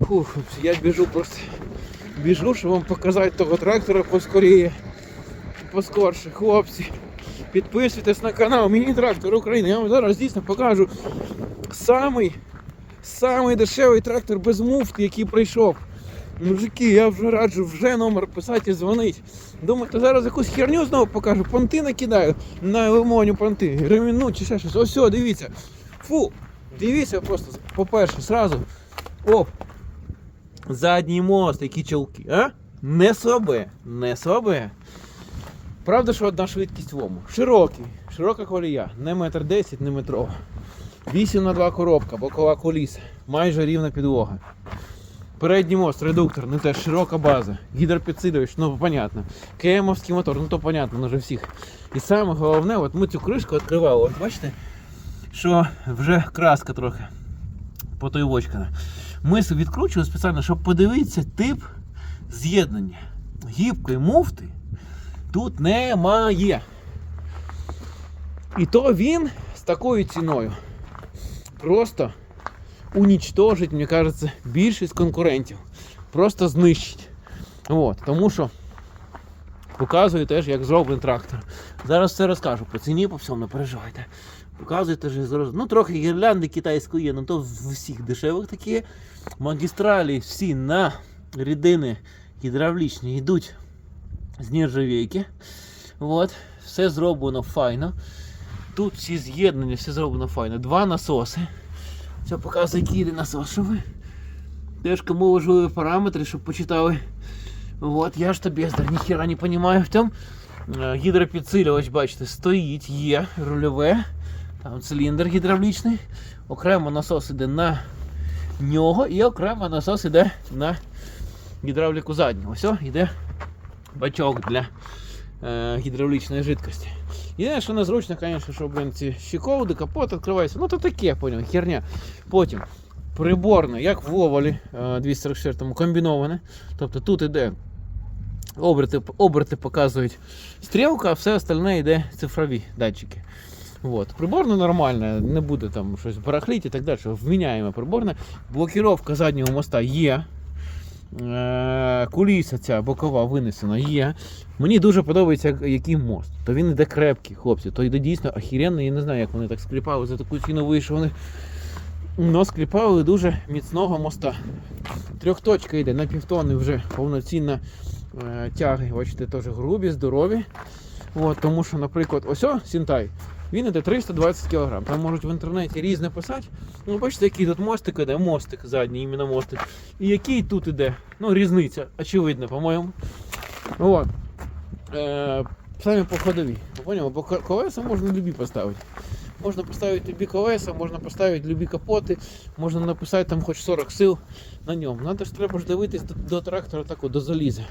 Фух, я біжу просто. Біжу, щоб вам показати того трактора поскоріє. Поскорше, хлопці. Підписуйтесь на канал Міні-трактор України. Я вам зараз дійсно покажу самий, самий дешевий трактор без муфти, який прийшов. Мужики, я вже раджу вже номер писати і дзвонить. Думаєте, зараз якусь херню знову покажу, понти накидаю на лимоню понти, ремінну чи ще щось. Ось, дивіться. Фу, дивіться просто, по-перше, сразу. Оп. Задній мост, які чолки, а? Не слабе, не слабе. Правда, що одна швидкість в ому. Широкий, широка колія, не метр десять, не метрова. 8 на 2 коробка, бокова коліса, майже рівна підлога. Передній мост, редуктор, ну теж широка база. Гідропідсилювач, ну понятно. КМовський мотор, ну то понятно, ну вже всіх. І саме головне, от ми цю кришку відкривали, от бачите, що вже краска трохи потойвочкана. Ми собі відкручували спеціально, щоб подивитися тип з'єднання. Гібкої муфти тут немає. І то він з такою ціною просто унічтожить, мені кажеться, більшість конкурентів. Просто знищить. От, тому що показую теж, як зроблений трактор. Зараз все розкажу по ціні, по всьому, не переживайте. Показую теж зараз. Ну, трохи гірлянди китайської є, ну то в усіх дешевих такі. Магістралі всі на рідини гідравлічні йдуть з нержавійки. От, все зроблено файно. Тут всі з'єднання, все зроблено файно. Два насоси. Це показує, який йде насос. Теж кому важливі параметри, щоб почитали. От, я ж то бездар, ніхіра не розумію в тому. Е, Гідропідсилювач, бачите, стоїть, є рульове. Там циліндр гідравлічний. Окремо насос іде на нього і окремо насос іде на гідравліку заднього. Ось йде бачок для е, гідравлічної жидкості. Єдине, що незручно, звісно, що блин, ці щеколди, капот відкривається. Ну то таке, поняв, херня. Потім приборне, як в Овалі е, 244 комбіноване. Тобто тут іде оберти, оберти показують стрілка, а все остальне йде цифрові датчики. Вот. Приборне нормальне, не буде там щось барахліть і так далі. Вміняємо приборне. Блокіровка заднього моста є. Е, Куліса ця бокова винесена є. Мені дуже подобається, який мост. То він іде крепкий, хлопці. То йде дійсно охеренний. Я не знаю, як вони так скліпали за таку ціну вийшов. Вони но скліпали дуже міцного моста. Трьохточка йде на півтони вже повноцінна е, тяги. Бачите, теж грубі, здорові. От, тому що, наприклад, ось о, Сінтай. Він іде 320 кг. Там можуть в інтернеті різне писати. Ну, бачите, який тут мостик іде, мостик задній, іменно мостик. І який тут іде. Ну, різниця, очевидно, по-моєму. От. Е, самі по ходові. Бо колеса можна любі поставити. Можна поставити любі колеса, можна поставити любі капоти, можна написати там хоч 40 сил на ньому. Надо ж треба ж дивитись до, до трактора тако, до заліза.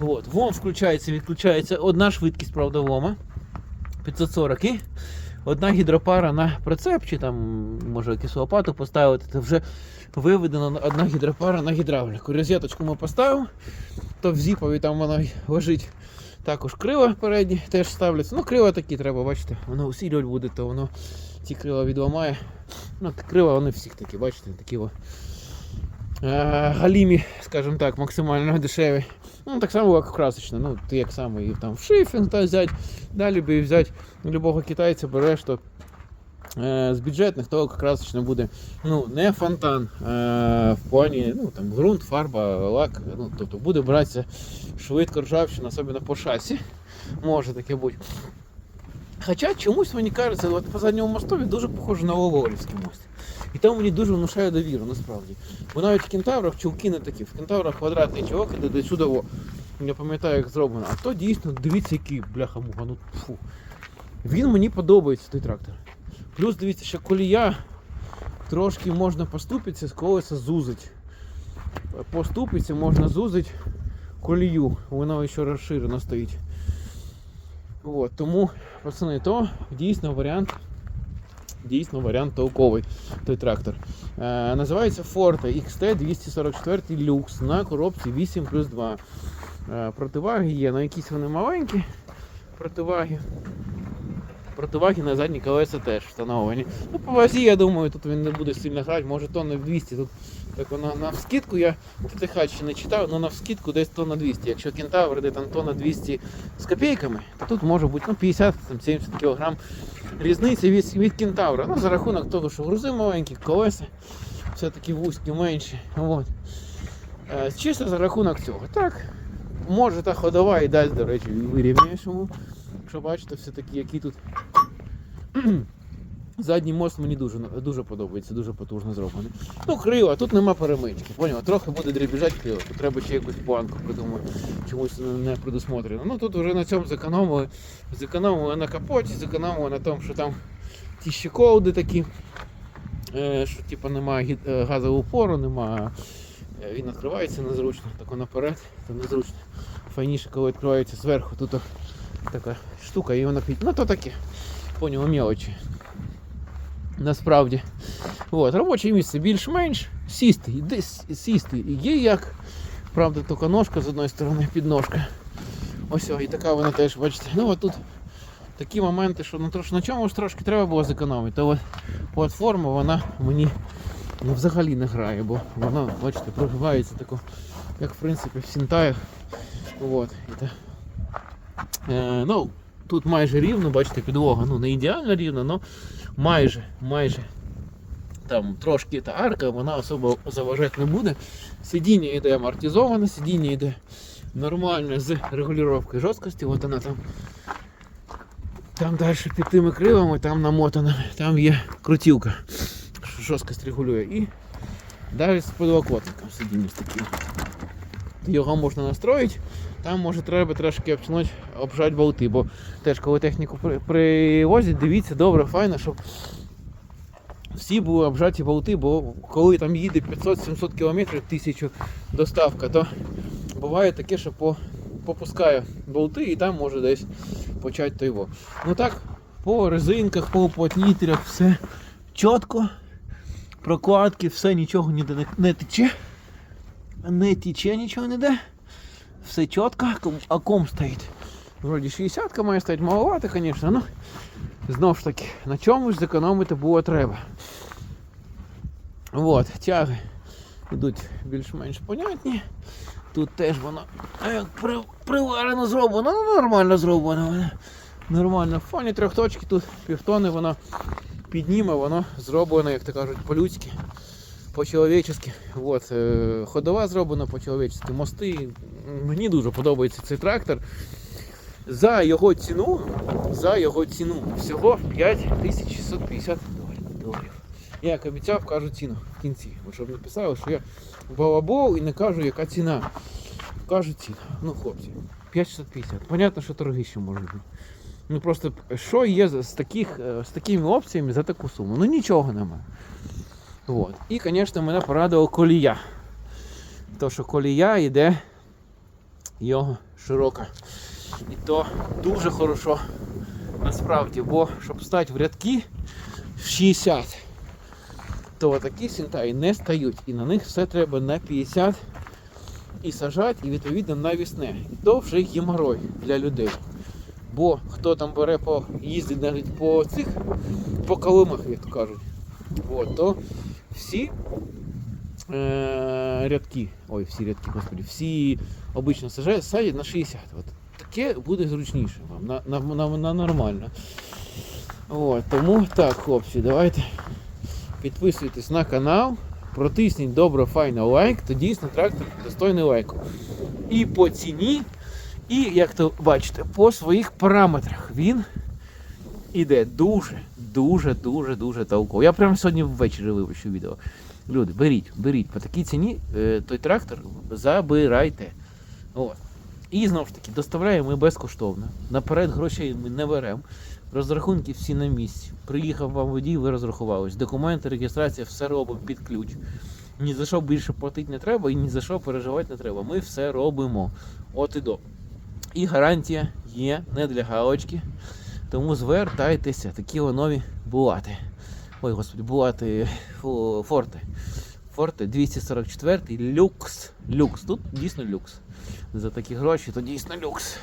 От. Вон включається, відключається одна швидкість, правда, вома. 540 і одна гідропара на прицеп, чи там може якусь лопату поставити, це вже виведена одна гідропара на гідравліку. Розеточку ми поставимо, то в зіпові там вона лежить. Також крила передні теж ставляться. Ну, крила такі треба, бачите, воно усилювати буде, то воно ці крила відламає. Ну, крила вони всіх такі, бачите, такі о, галімі, скажімо так, максимально дешеві. Ну, так само, як красочно. Ну, ти як саме і там в шифінг та взяти. Далі би взяти любого китайця береш, то е, з бюджетних то красочно буде ну, не фонтан е, в плані ну, там, ґрунт, фарба, лак. Ну, тобто буде братися швидко ржавчина, особливо по шасі. Може таке бути. Хоча чомусь мені кажеться, от по задньому мостові дуже похоже на Ловорівський мост. І там мені дуже внушає довіру, насправді. Бо навіть в кентаврах чулки не такі. В кентаврах квадратний чувак іде до чудово. Я пам'ятаю, як зроблено. А то дійсно, дивіться, який бляха муха. Ну, фу. Він мені подобається, той трактор. Плюс дивіться, що колія трошки можна поступитися, з колеса зузить. Поступиться, можна зузить колію. Вона ще розширено стоїть. От, тому, пацани, то дійсно варіант. Дійсно варіант толковий той трактор. Е, називається Forte XT 244 Lux на коробці 8 плюс 2. Е, противаги є, на якісь вони маленькі противаги. Противаги на задні колеса теж встановлені. Ну, по вазі, я думаю, тут він не буде сильно грати, може тонни 200, тут Так вона на вскидку я ТТХ ще не читав, але на вскидку десь тонна 200. Якщо кентавр де там тонна 200 з копійками, то тут може бути ну, 50-70 кг різниця від, від кентавра. Ну, за рахунок того, що грузи маленькі, колеса все-таки вузькі менші. От. Е, Чисто за рахунок цього. Так, може та ходова і дасть, до речі, вирівняєш йому. Що бачите, все-таки який тут. Задній мост мені дуже, дуже подобається, дуже потужно зроблений. Ну, крила, тут нема перемички, поняв? Трохи буде дрібіжать крила, тут треба ще якусь планку придумати, чомусь не- предусмотрено. Ну тут вже на цьому зекономили. Зекономили на капоті, зекономили на тому, що там ті щеколди такі, е, що типу немає е, газового упору, немає. е, Він відкривається незручно, так наперед, то незручно. Файніше, коли відкривається зверху, тут така штука і вона під. Ну то таке. Поняв, мелочі. Насправді. От, робоче місце більш-менш. Сісти, десь сісти і є як. Правда, тільки ножка з одної сторони, підножка. Ось, і така вона теж, бачите. Ну от тут такі моменти, що ну, на чому ж трошки треба було зекономити. От платформа, вона мені ну, взагалі не грає, бо вона, бачите, прогибається тако, як в принципі в сінтаях. От, е, ну, тут майже рівно, бачите, підлога. Ну, не ідеально рівно, але майже, майже. Там трошки та арка, вона особо заважати не буде. Сидіння йде амортизоване, сидіння йде нормальне з регулювання жорсткості. От вона там. Там далі під тими кривами, там намотана, там є крутілка, що жорсткость регулює. І далі з подлокотником сидіння з таким. Його можна настроїти. Там може треба трошки обтянути, обжати болти, бо теж коли техніку привозять, дивіться добре, файно, щоб всі були обжаті болти, бо коли там їде 500-700 км, 1000 доставка, то буває таке, що по, попускає болти і там може десь почати то його. Ну так, по резинках, по уплотнителях все чітко. Прокладки, все нічого ніде не тече. Не тече нічого не де. Все чітко, а ком стоїть. Вроді 60 має стоїть маловато, звісно, ну знову ж таки, на чомусь зекономити було треба. От, тяги йдуть більш-менш понятні. Тут теж воно як при, приварено зроблено, ну нормально зроблено. Нормально. В фоні трьох точки тут півтони воно підніме, воно зроблено, як то кажуть, по-людськи, по-чоловічески. От, е, ходова зроблена по-чоловічески, мости. Мені дуже подобається цей трактор. За його ціну, за його ціну всього 5650 доларів. Я як обіцяв, кажу ціну в кінці. Бо щоб не писали, що я балабол і не кажу, яка ціна. Кажу ціну. Ну, хлопці, 5650. Понятно, що торги ще можуть бути. Ну просто що є з таких, е, з такими опціями за таку суму? Ну нічого немає. От. І, звісно, мене порадила колія. То, що колія йде його широка. І то дуже хорошо насправді, бо щоб стати в рядки в 60, то такі сінтаї не стають. І на них все треба на 50 і сажати, і відповідно навісне. І то вже геморой для людей. Бо хто там бере по їздить навіть по цих по калимах, як то кажуть, от, то всі е, рядки, ой, всі рядки, господи, всі обично садять на 60. От. Таке буде зручніше вам, на, на, на, на нормально. От, тому так, хлопці, давайте підписуйтесь на канал, протисніть добре, файно лайк, то дійсно трактор достойний лайку. І по ціні, і, як то бачите, по своїх параметрах він іде дуже, дуже, дуже, толково. Я прямо сьогодні ввечері вивищу відео. Люди, беріть, беріть, по такій ціні е, той трактор забирайте. От. І знову ж таки, доставляємо ми безкоштовно. Наперед грошей ми не беремо. Розрахунки всі на місці. Приїхав вам водій, ви розрахувались. Документи, реєстрація, все робимо під ключ. Ні за що більше платити не треба і ні за що переживати не треба. Ми все робимо. От і до. І гарантія є не для галочки. Тому звертайтеся, такі нові булати. Ой, господи, булати фу, форти. Форти 244 люкс. Люкс. Тут дійсно люкс. За такі гроші, то дійсно люкс.